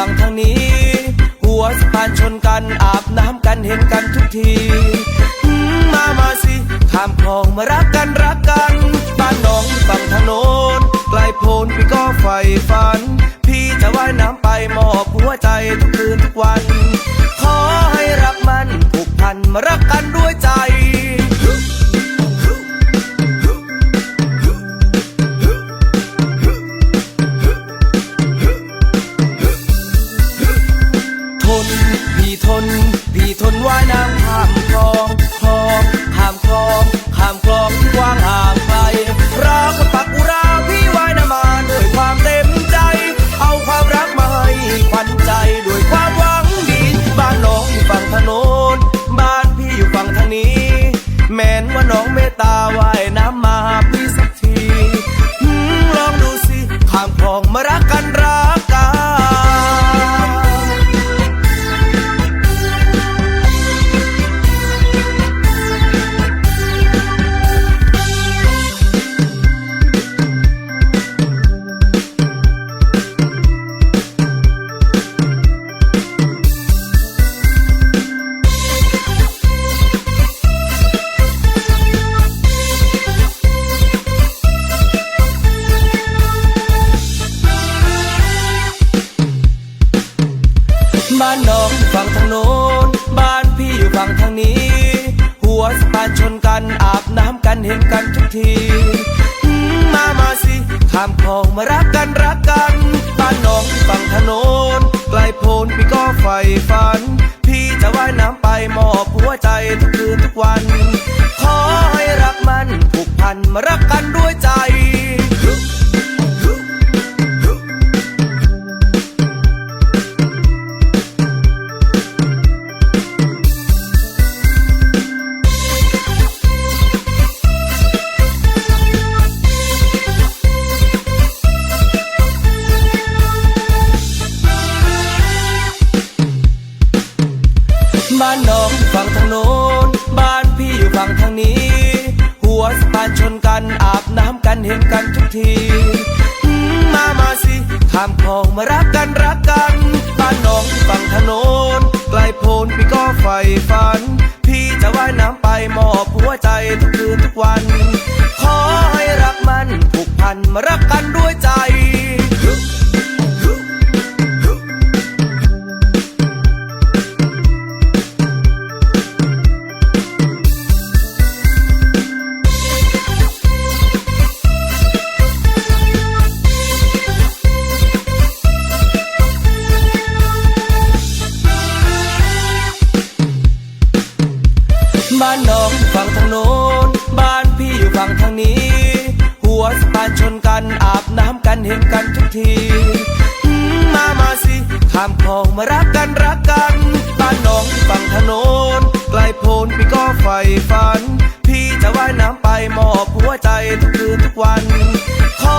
นี้ หัวสะพานชนกันอาบน้ำกันเห็นกันทุกที มามาสิ ข้ามคลองมารักกันรักกัน บ้านน้องฝั่งทางโน้นไกลโพนพี่ก็ใฝ่ฝัน พี่จะว่ายน้ำไปมอบหัวใจทุกคืนทุกวัน ขอให้รักมันผูกพันมารักกันด้วยใจ คลองคลองข้ามคลองข้ามคลองที่กว้างห่างไกลรักปักอุราพี่วายน้ำมาด้วยความเต็มใจ เอาความรักมาให้ขวัญใจด้วยความหวังดี บ้านน้องอยู่ฝั่งถนน บ้านพี่อยู่ฝั่งทางนี้ แม้นว่าน้องเมตตาว่ายน้ำมา บ้านน้องอยู่ฝั่งทางโน้น บ้านพี่อยู่ฝั่งทางนี้ หัวสะพานชนกันอาบน้ำกันเห็นกันทุกทีมามาสิข้ามคลองมารักกันรักกัน บ้านน้องอยู่ฝั่งทางโน้นไกลโพ้นพี่ก็ไฟฟ้า งอยู่ฝั่งทางโน้น บ้านพี่อยู่ฝั่งทางนี้ หัวสะพานชนกันอาบน้ำกันเห็นกันทุกที มามาสิข้ามคลองมารักกันรักกัน บ้านน้องอยู่ฝั่งทางโน้นไกลโพ้นพี่ก็ใฝ่ฝัน พี่จะว่ายน้ำไปมอบหัวใจทุกคืนทุกวัน บ้านน้องอยู่ฝั่งทางโน้น บ้านพี่อยู่ฝั่งทางนี้ หัวสะพานชนกันอาบน้ำกันเห็นกันทุกทีมามาสิข้ามคลองมารักกันรักกัน บ้านน้องอยู่ฝั่งทางโน้นไกลโพ้นพี่ก็ใฝ่ฝัน พี่จะว่ายน้ำไปมอบหัวใจทุกคืนทุกวันขอ